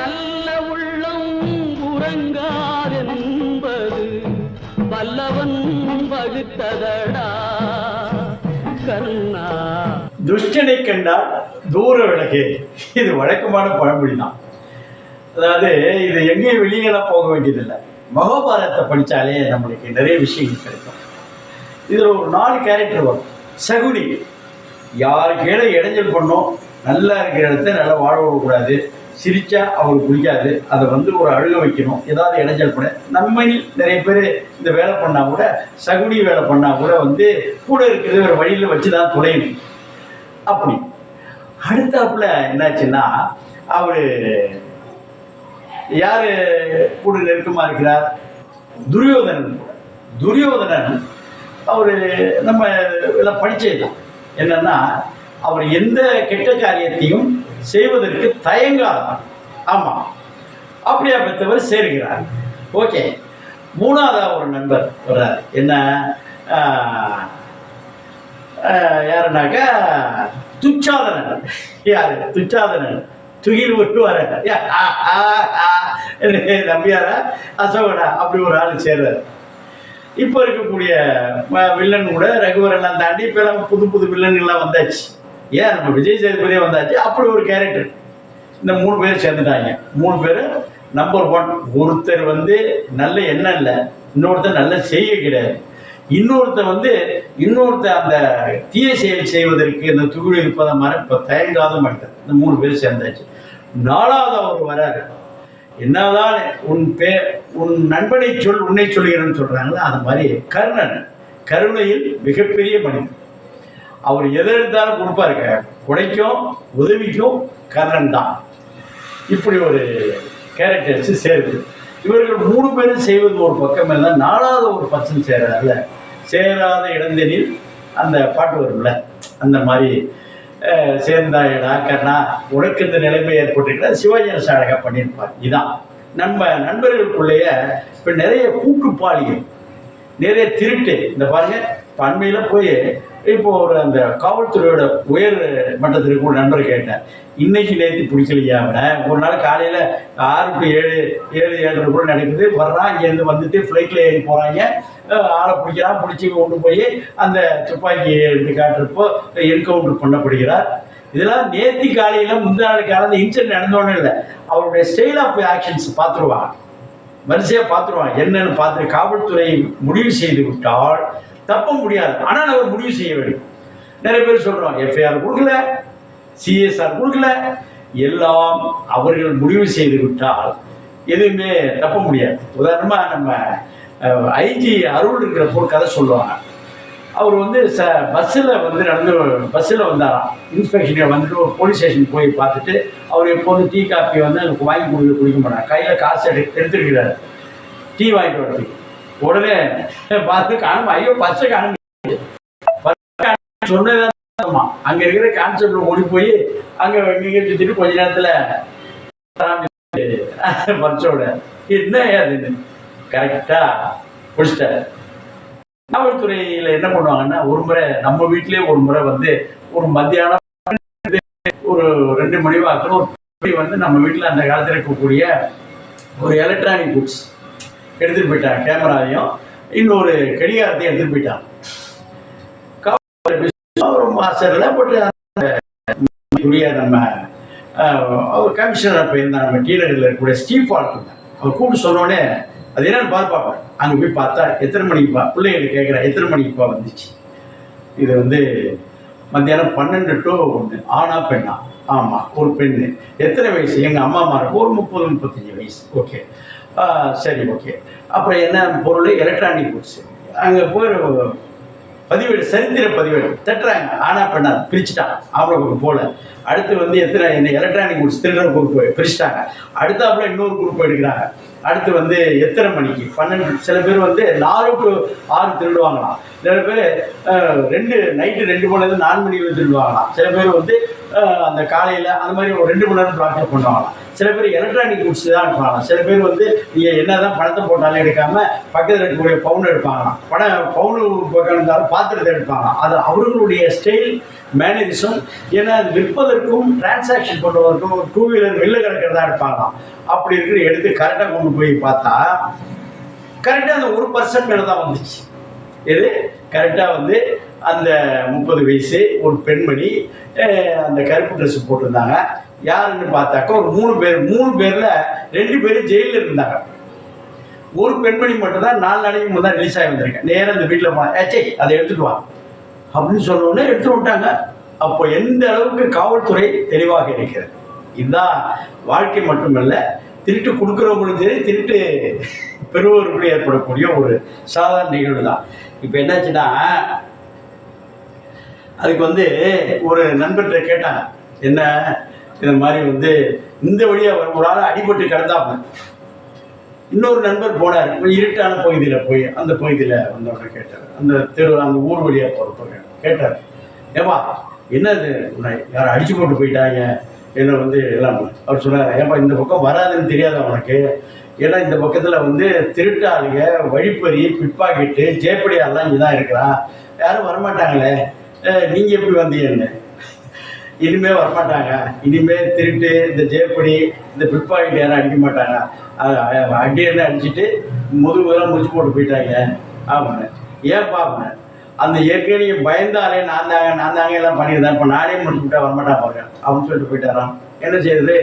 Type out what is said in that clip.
நல்ல உள்ளம் உறங்காதென்பது வல்லவன் வகுத்ததடா. கண்ணா துஷ்டனை கண்டால் தூர விலகு. இது வழக்கமான பழமொழி தான் அதாவது இது எங்கேயும் வெளியெல்லாம் போக வேண்டியதில்லை. மகாபாரதத்தை படித்தாலே நம்மளுக்கு நிறைய விஷயங்கள் கிடைக்கும். இதில் ஒரு நாலு கேரக்டர் வரும். சகுனி. யாருக்கேட இடைஞ்சல் பண்ணோம் நல்லா இருக்கிற இடத்த நல்லா வாழ விடக்கூடாது. சிரித்தா அவருக்கு பிடிக்காது. அதை வந்து ஒரு அழுக வைக்கணும். ஏதாவது இடைஞ்சல் பண்ண நம்மளில் நிறைய பேர் இந்த வேலை பண்ணால் கூட சகுனி வேலை பண்ணால் கூட வந்து கூட இருக்கிறது ஒரு வழியில் வச்சு தான் துளையணும் அப்படி. அடுத்தாப்புல என்னாச்சுன்னா அவர் யார் கூட நெருக்கமாக இருக்கிறார்? துரியோதனன் துரியோதனன் அவர் நம்ம எல்லாம் படித்தது என்னென்னா அவர் எந்த கெட்ட காரியத்தையும் செய்வதற்கு தயங்காதான் ஆமாம் அப்படியாப்பட்டவர் சேர்கிறார். ஓகே. மூணாவதா ஒரு நண்பர் வர்றார். என்ன? ஆஹ், ஆஹ், துச்சாதனன் யாரு? துச்சாதனன் துகில் விட்டு வர நம்பியாரா? அசோகடா அப்படி ஒரு ஆள் சேர்றார். இப்போ இருக்கக்கூடிய ம- வில்லன் கூட ரகுவரெல்லாம் தாண்டி இப்போ எல்லாம் புது புது வில்லன்கள்லாம் வந்தாச்சு. ஏன் நம்ம விஜய் சேதுபதியே வந்தாச்சு? அப்படி ஒரு கேரக்டர் இந்த மூணு பேர் சேர்ந்துட்டாங்க. மூணு பேர் நம்பர் ஒன் ஒருத்தர் வந்து நல்ல எண்ணம் இல்லை இன்னொருத்தர் நல்ல செய்ய கிடையாது. இன்னொருத்தர் வந்து இன்னொருத்தர் அந்த தீய செயல் செய்வதற்கு இந்த துகில் இருப்பதை மாதிரி இப்போ தயங்காத மாட்டார் இந்த மூணு பேர் சேர்ந்தாச்சு. நாலாவது அவர் வராரு. என்னதான் உன் பே உன் நண்பனை சொல் உன்னை சொல்கிறேன்னு சொல்கிறாங்களோ அது மாதிரி கர்ணன். கருணையில் மிகப்பெரிய மனிதன். அவர் எதை எடுத்தாலும் கொடுப்பாருங்க. குடைக்கும் உதவிக்கும் கர்ணன் தான். இப்படி ஒரு கேரக்டர்ஸ் சேருது. இவர்கள் மூணு பேரும் செய்வது ஒரு பக்கம் இருந்தால் நாலாவது ஒரு பர்சன் சேராதுல சேராத இடந்தெனில் அந்த பாட்டு வரும்ல அந்த மாதிரி சேர்ந்தாயடா கண்ணா உனக்கு இந்த நிலைமை ஏற்பட்டிருக்கிற சிவாஜி அழகாக பண்ணியிருப்பார். இதான். நம்ம நண்பர்களுக்குள்ளேயே இப்போ நிறைய கூட்டுப்பாளிகள் நிறைய திருட்டு. இந்த பாருங்கள் அண்மையில போய் இப்போ ஒரு அந்த காவல்துறையோட உயர் மட்டத்திற்கு ஒரு நண்பர் கேட்டேன். இன்னைக்கு நேற்று பிடிக்கலையா அவனை ஒரு நாள் காலையில் ஆறு டு ஏழு ஏழு ஏழரை கூட நடக்குது. வர்றான் இங்கேருந்து வந்துட்டு ஃப்ளைட்டில் ஏறி போகிறாங்க ஆளை பிடிக்கிறான். பிடிச்சி கொண்டு போய் அந்த துப்பாக்கி எடுத்து காட்டுறப்போ என்கவுண்டர் பண்ணப்படுகிறார். இதெல்லாம் நேத்தி காலையில் முந்தின நாள் காலையில் இன்சிடென்ட் நடந்தோன்னு இல்லை. அவருடைய ஸ்டைல் ஆஃப் ஆக்ஷன்ஸ் பார்த்துருவான் வரிசையாக பார்த்துருவான் என்னன்னு பார்த்து காவல்துறை முடிவு செய்து விட்டால் தப்ப முடியாது. ஆனால் அவர் முடிவு செய்ய வேண்டும். நிறைய பேர் சொல்கிறோம் எஃப்ஐஆர் கொடுக்கல சிஎஸ்ஆர் கொடுக்கல. எல்லாம் அவர்கள் முடிவு செய்து விட்டால் எதுவுமே தப்ப முடியாது. உதாரணமாக நம்ம ஐஜி அருள் இருக்கிற ஒரு கதை சொல்லுவாங்க. அவர் வந்து ச பஸ்ஸில் வந்து நடந்து பஸ்ஸில் வந்தாராம். இன்ஸ்பெக்ஷனில் வந்துட்டு ஒரு போலீஸ் ஸ்டேஷன் போய் பார்த்துட்டு அவர் எப்போதும் டீ காப்பி வந்து எனக்கு வாங்கி கொடுக்க குடிக்க மாட்டாங்க கையில் காசு எடு எடுத்துருக்கிறாரு டீ வாங்கிட்டு வரதுக்கு உடனே பார்த்து காணும். ஐயோ பச்சை காணும். சொன்னதான் அங்க இருக்கிற கான்செப்ட்ல ஓடி போய் அங்க இங்க சுற்றிட்டு கொஞ்ச நேரத்துல பரிசோட என்ன அதுன்னு. கரெக்டாக பிடிச்சிட்டாரு. காவல்துறையில என்ன பண்ணுவாங்கன்னா ஒரு முறை நம்ம வீட்டிலேயே ஒரு முறை வந்து ஒரு மத்தியானம் ஒரு ரெண்டு மணி வாக்கில் ஒரு வந்து நம்ம வீட்டில் அந்த காலத்தில் இருக்கக்கூடிய ஒரு எலக்ட்ரானிக் புக்ஸ் எடுத்துகிட்டு போயிட்டான் கேமராவையும் இன்னொரு கடிகாரத்தையும் எடுத்துகிட்டு போயிட்டான் காவல்துறை ரொம்ப போட்டு உரிய நம்ம அஹ், அவர் கமிஷனர் அப்போ இருந்தார் நம்ம டீனரில் இருக்கக்கூடிய ஸ்டீஃப் ஃபால்க் அவர் கூப்பிட்டு சொன்னோடனே அது என்னன்னு பார்த்து பார்ப்பேன் அங்கே போய் பார்த்தா எத்தனை மணிக்குப்பா பிள்ளைகள் கேட்குறேன் எத்தனை மணிக்குப்பா வந்துச்சு. இது வந்து மத்தியானம் பன்னெண்டு டு ஒன்று ஆனா பெண்ணா? ஆமாம் ஒரு பெண்ணு. எத்தனை வயசு? எங்கள் அம்மா மாருக்கு ஒரு முப்பது முப்பத்தஞ்சு வயசு. ஓகே. சரி ஓகே. அப்புறம் என்ன பொருள் எலக்ட்ரானிக் புக்ஸ் அங்கே போய் பதிவேடு சரித்திர பதிவேடு தட்டுறாங்க ஆனால் பெண்ணா பிரிச்சுட்டான் அவங்களுக்கு போல. அடுத்து வந்து எத்தனை என்ன எலக்ட்ரானிக் குரூப்ஸ் திருடுற குரூப் பிரிச்சுட்டாங்க. அடுத்தாப்புல இன்னொரு குரூப் எடுக்கிறாங்க. அடுத்து வந்து எத்தனை மணிக்கு? பன்னெண்டு சில பேர் வந்து நாலு டு ஆறு திருடுவாங்களாம். சில பேர் ரெண்டு நைட்டு ரெண்டு மணி நேரம் நாலு மணிக்கு திருடுவாங்களாம். சில பேர் வந்து அந்த காலையில் அந்த மாதிரி ஒரு ரெண்டு மணி நேரம் ப்ராக்டிஸ் பண்ணுவாங்களாம். சில பேர் எலக்ட்ரானிக் குட்ஸ் தான் எடுப்பாங்களாம் சில பேர் வந்து நீங்கள் என்னதான் பணத்தை போட்டாலும் எடுக்காமல் பக்கத்தில் இருக்கக்கூடிய பவுன் எடுப்பாங்களாம். பணம் பவுனு பக்கம் இருந்தாலும் பாத்திரத்தை எடுப்பாங்களாம். அது அவர்களுடைய ஸ்டைல் மேனரிசம் ஏன்னா அது விற்பதற்கும் டிரான்சாக்ஷன் பண்ணுவதற்கும் டூ வீலர் வெளில கிடக்கிறதா எடுப்பாங்களாம். அப்படி இருக்கிற எடுத்து கரெக்டாக கொண்டு போய் பார்த்தா கரெக்டாக அந்த ஒரு பர்சன்ட் மேலே தான் வந்துச்சு. இது கரெக்டாக வந்து அந்த முப்பது வயசு ஒரு பெண்மணி அந்த கருப்பு ட்ரெஸ் போட்டிருந்தாங்க. யாருன்னு பார்த்தாக்கா ஒரு மூணு பேர் மூணு பேரில் ரெண்டு பேரும் ஜெயிலில் இருந்தாங்க. ஒரு பெண்மணி மட்டும் தான் நாலு நாளைக்கு தான் ரிலீஸ் ஆகி வந்திருக்கேன். நேராக அந்த வீட்டில் போனேன் ஏச்சே அதை எடுத்துட்டு வா. அப்படின்னு சொன்னோடனே எடுத்து விட்டாங்க அப்போ எந்த அளவுக்கு காவல்துறை தெளிவாக இருக்கிறது? இதுதான் வாழ்க்கை மட்டுமல்ல திருட்டு கொடுக்குறவங்களும் சரி திருட்டு பெறுவவர்களுக்கும் ஏற்படக்கூடிய ஒரு சாதாரண நிகழ்வு தான். இப்போ என்னாச்சுன்னா அதுக்கு வந்து ஒரு நண்பர்கிட்ட கேட்டாங்க என்ன இந்த மாதிரி வந்து இந்த வழியாக ஒரு அடிபட்டு கிடந்தாப்புல இன்னொரு நண்பர் போனார். இருட்டான பகுதியில் போய் அந்த பகுதியில் வந்தவங்க கேட்டார். அந்த தெரு அந்த ஊர் வழியாக போகிறப்ப கேட்டார். ஏப்பா என்னது? உன்னை யாரை அடிச்சு போட்டு போயிட்டாங்க. என்ன வந்து எல்லாம் அவர் சொன்னார் ஏப்பா இந்த பக்கம் வராதுன்னு தெரியாத உனக்கு? ஏன்னா இந்த பக்கத்தில் வந்து திருட்டாளுங்க வழிப்பறி பிட்பாக்கெட்டு ஜேப்படியாரெல்லாம் இங்கே தான் இருக்கிறான் யாரும் வரமாட்டாங்களே. நீங்கள் எப்படி வந்தீங்கன்னு? இனிமே வரமாட்டாங்க. இனிமே திருட்டு இந்த ஜெயப்படி இந்த பிற்பாக்கெட் யாரும் அடிக்க மாட்டாங்க. அடியெல்லாம் அடிச்சுட்டு முதுகுலாம் முடிச்சு போட்டு போயிட்டாங்க. ஆமாங்க. ஏன் பாப்பேன் அந்த ஏற்கனவே பயந்தாலே நான் தாங்க நான் தாங்க எல்லாம் பண்ணியிருந்தேன். இப்போ நானே முடிச்சு விட்டா வரமாட்டான் பாருங்க. அப்படின்னு சொல்லிட்டு போயிட்டாராம். என்ன செய்யுது